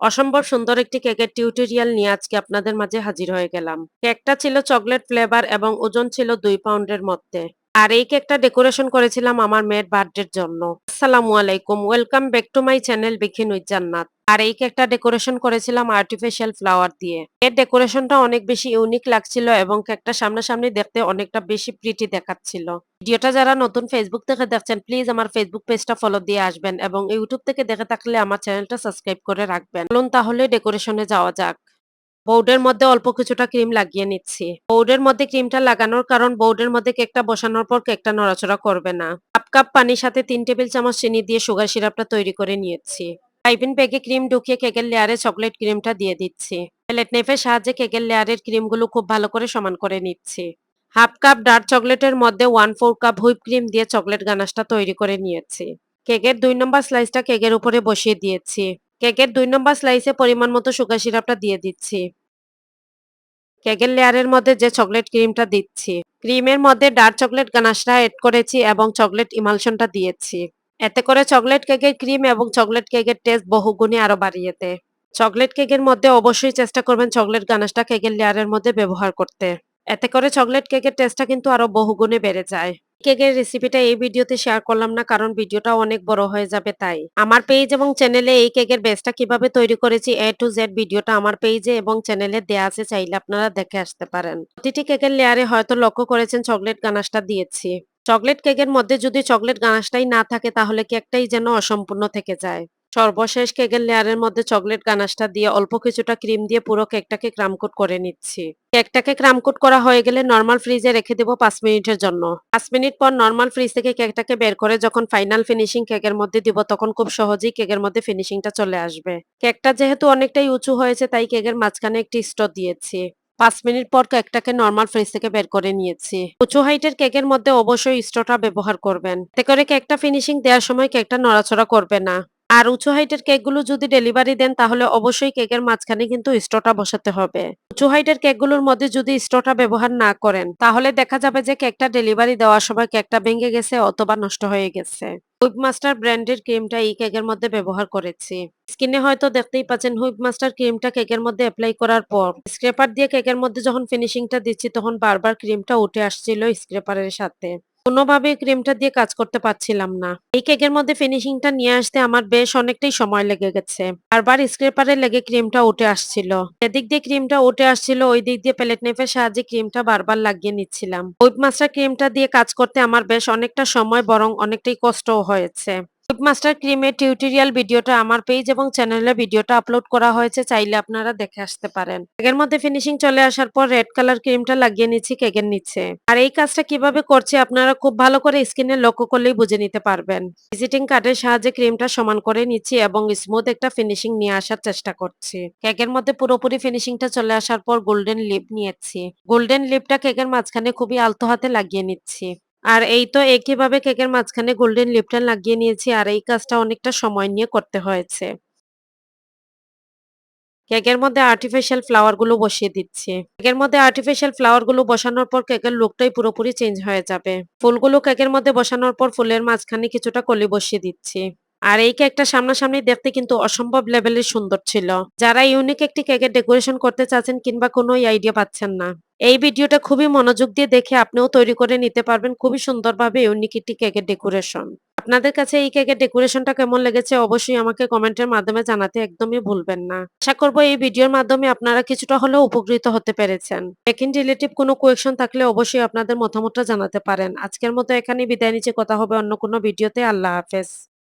অসম্ভব সুন্দর একটি কেকের টিউটোরিয়াল নিয়ে আজকে আপনাদের মাঝে হাজির হয়ে গেলাম। কেকটা ছিল চকলেট ফ্লেভার এবং ওজন ছিল দুই পাউন্ডের মধ্যে। আর এই কেকটা ডেকোরেশন করেছিলাম আমার মেয়ের বার্থডের জন্য। আসসালামু আলাইকুম welcome back to my channel বিখিন with Jannat আর এই কেকটা ডেকোরেশন করেছিলাম আর্টিফিশিয়াল ফ্লাওয়ার দিয়ে। এর ডেকোরেশনটা অনেক বেশি ইউনিক লাগছিল এবং কেকটা সামনাসামনি দেখতে অনেকটা বেশি প্রিটি দেখাচ্ছিল। ভিডিওটা যারা নতুন ফেসবুক থেকে দেখছেন প্লিজ আমার ফেসবুক পেজটা ফলো দিয়ে আসবেন এবং ইউটিউব থেকে দেখে থাকলে আমার চ্যানেলটা সাবস্ক্রাইব করে রাখবেন। চলুন তাহলে ডেকোরেশনে যাওয়া যাক। বোর্ডের মধ্যে অল্প কিছুটা ক্রিম লাগিয়ে নিচ্ছি। বোর্ডের মধ্যে ক্রিমটা লাগানোর কারণ বোর্ডের মধ্যে কেকটা বসানোর পর কেকটা নড়াচড়া করবে না। হাফ কাপ পানির সাথে তিন টেবিল চামচ চিনি দিয়ে সুগার সিরাপটা তৈরি করে নিয়েছি। পাইপিন ব্যাগে ক্রিম ঢুকিয়ে কেকের লেয়ারে চকলেট ক্রিমটা দিয়ে দিচ্ছি। প্লেট নেফের সাহায্যে কেকের লেয়ারের ক্রিমগুলো খুব ভালো করে সমান করে নিচ্ছি। হাফ কাপ ডার্ক চকলেটের মধ্যে one four cup whip cream দিয়ে চকলেট গানাশটা তৈরি করে নিয়েছি। কেকের দুই নম্বর স্লাইসটা কেকের উপরে বসিয়ে দিয়েছি। কেকের দুই নম্বর স্লাইসে পরিমাণ মতো সুগার সিরাপটা দিয়ে দিচ্ছি। কেকের লেয়ারের মধ্যে যে চকলেট ক্রিমটা দিচ্ছি। ক্রিমের মধ্যে ডার্ক চকলেট গানাশটা এড করেছি এবং চকলেট ইমালশনটা দিয়েছি। এতে করে চকলেট কেকের ক্রিম এবং চকলেট কেকের টেস্ট বহুগুণে আরও বাড়িয়ে দেয়। চকলেট কেকের মধ্যে অবশ্যই চেষ্টা করবেন চকলেট গানাশটা কেকের লেয়ারের মধ্যে ব্যবহার করতে। এতে করে চকলেট কেকের টেস্টটা কিন্তু আরও বহুগুণে বেড়ে যায়। কেকের রেসিপিটা এই ভিডিওতে শেয়ার করলাম না, কারণ ভিডিওটা অনেক বড় হয়ে যাবে তাই। আমার পেজ এবং চ্যানেলে এই কেকের বেসটা কীভাবে তৈরি করেছি এ টু জেড ভিডিওটা আমার পেজে এবং চ্যানেলে দেয়া আছে, চাইলে আপনারা দেখে আসতে পারেন। প্রতিটি কেকের লেয়ারে হয়তো লক্ষ্য করেছেন চকলেট গানাসটা দিয়েছি। চকলেট কেকের মধ্যে যদি চকলেট গানাসটাই না থাকে, তাহলে কেকটাই যেন অসম্পূর্ণ থেকে যায়। সর্বশেষ কেকের লেয়ারের মধ্যে চকলেট গানাশটা দিয়ে অল্প কিছুটা ক্রিম দিয়ে পুরো কেকটাকে ক্রামকোট করে নিচ্ছি। কেকটাকে ক্রামকোট করা হয়ে গেলে নর্মাল ফ্রিজে রেখে দেবো পাঁচ মিনিটের জন্য। পাঁচ মিনিট পর নর্মাল ফ্রিজ থেকে কেকটাকে বের করে যখন ফাইনাল ফিনিশিং কেকের মধ্যে দিব, তখন খুব সহজেই কেকের মধ্যে ফিনিশিংটা চলে আসবে। কেকটা যেহেতু অনেকটাই উঁচু হয়েছে, তাই কেকের মাঝখানে একটি স্টোর দিয়েছি। পাঁচ মিনিট পর কেকটাকে নর্মাল ফ্রিজ থেকে বের করে নিয়েছি। উঁচু হাইটের কেকের মধ্যে অবশ্যই স্টোটা ব্যবহার করবেন। এতে করে কেকটা ফিনিশিং দেওয়ার সময় কেকটা নড়াচড়া করবে না। আর উঁচু হাইটের কেকগুলো যদি ডেলিভারি দেন, তাহলে অবশ্যই কেকের মাঝখানে কিন্তু স্টোটা বসাতে হবে। উঁচু হাইটের কেকগুলোর মধ্যে যদি স্টোটা ব্যবহার না করেন, তাহলে দেখা যাবে যে কেকটা ডেলিভারি দেওয়ার সময় কেকটা ভেঙে গেছে অথবা নষ্ট হয়ে গেছে। হুইপ মাস্টার ব্র্যান্ডের ক্রিমটা এই কেকের মধ্যে ব্যবহার করেছি। স্কিনে হয়তো দেখতেই পাচ্ছেন হুইপ মাস্টার ক্রিমটা কেকের মধ্যে অ্যাপ্লাই করার পর স্ক্রেপার দিয়ে কেকের মধ্যে যখন ফিনিশিংটা দিচ্ছি, তখন বারবার ক্রিমটা উঠে আসছিল স্ক্রেপারের সাথে। কোনোভাবে ক্রিমটা দিয়ে কাজ করতে পারছিলাম না। এই কেকের মধ্যে ফিনিশিংটা নিয়ে আসতে আমার বেশ অনেকটাই সময় লেগে গেছে। বারবার স্ক্রেপারে লেগে ক্রিমটা উঠে আসছিল। এদিক দিয়ে ক্রিমটা উঠে আসছিল, ওই দিক দিয়ে প্লেট নেফের সাহায্যে ক্রিমটা বারবার লাগিয়ে নিচ্ছিলাম। ওয়েব মাস্টার ক্রিমটা দিয়ে কাজ করতে আমার বেশ অনেকটা সময়, বরং অনেকটাই কষ্টও হয়েছে। মাস্টার ক্রিমের টিউটোরিয়াল ভিডিওটা আমার পেজ এবং চ্যানেলে ভিডিওটা আপলোড করা হয়েছে, চাইলে আপনারা দেখে আসতে পারেন। কেকের মধ্যে ফিনিশিং চলে আসার পর রেড কালার ক্রিমটা লাগিয়ে নিচ্ছি কেকের নিচে। আর এই কাজটা কীভাবে করছে আপনারা খুব ভালো করে স্কিনে লক্ষ্য করলেই বুঝে নিতে পারবেন। ভিজিটিং কার্ডের সাহায্যে ক্রিমটা সমান করে নিচ্ছি এবং স্মুথ একটা ফিনিশিং নিয়ে আসার চেষ্টা করছি। কেকের মধ্যে পুরোপুরি ফিনিশিংটা চলে আসার পর গোল্ডেন লিপ নিয়েছি। গোল্ডেন লিপটা কেকের মাঝখানে খুবই আলতো হাতে লাগিয়ে নিচ্ছি। আর এই তো একইভাবে কেকের মাঝখানে গোল্ডেন লিপটা লাগিয়ে নিয়েছি, আর এই কাজটা অনেকটা সময় নিয়ে করতে হয়েছে। কেকের মধ্যে আর্টিফিশিয়াল ফ্লাওয়ারগুলো বসিয়ে দিচ্ছি। কেকের মধ্যে আর্টিফিশিয়াল ফ্লাওয়ারগুলো বসানোর পর কেকের লুকটাই পুরোপুরি চেঞ্জ হয়ে যাবে। ফুলগুলো কেকের মধ্যে বসানোর পর ফুলের মাঝখানে কিছুটা কলি বসিয়ে দিচ্ছি। আর এই কেকটা সামনাসামনি দেখতে কিন্তু অসম্ভব লেভেলের সুন্দর ছিল। যারা ইউনিক একটি কেকের ডেকোরেশন করতে চাচ্ছেন কিংবা কোনো আইডিয়া পাচ্ছেন না, এই ভিডিওটা খুবই মনোযোগ দিয়ে দেখে আপনিও তৈরি করে নিতে পারবেন খুবই সুন্দরভাবে ইউনিক একটি কেকের ডেকোরেশন আপনাদের কাছে এই কেকের ডেকোরেশনটা কেমন লেগেছে অবশ্যই আমাকে কমেন্টের মাধ্যমে জানাতে একদমই ভুলবেন না। আশা করব এই ভিডিওর মাধ্যমে আপনারা কিছুটা হলেও উপকৃত হতে পেরেছেন। কেকিন রিলেটিভ কোনো কোয়েকশন থাকলে অবশ্যই আপনাদের মতামতটা জানাতে পারেন। আজকের মতো এখানে বিদায় নিচে কথা হবে অন্য কোনো ভিডিওতে। আল্লাহ হাফেজ।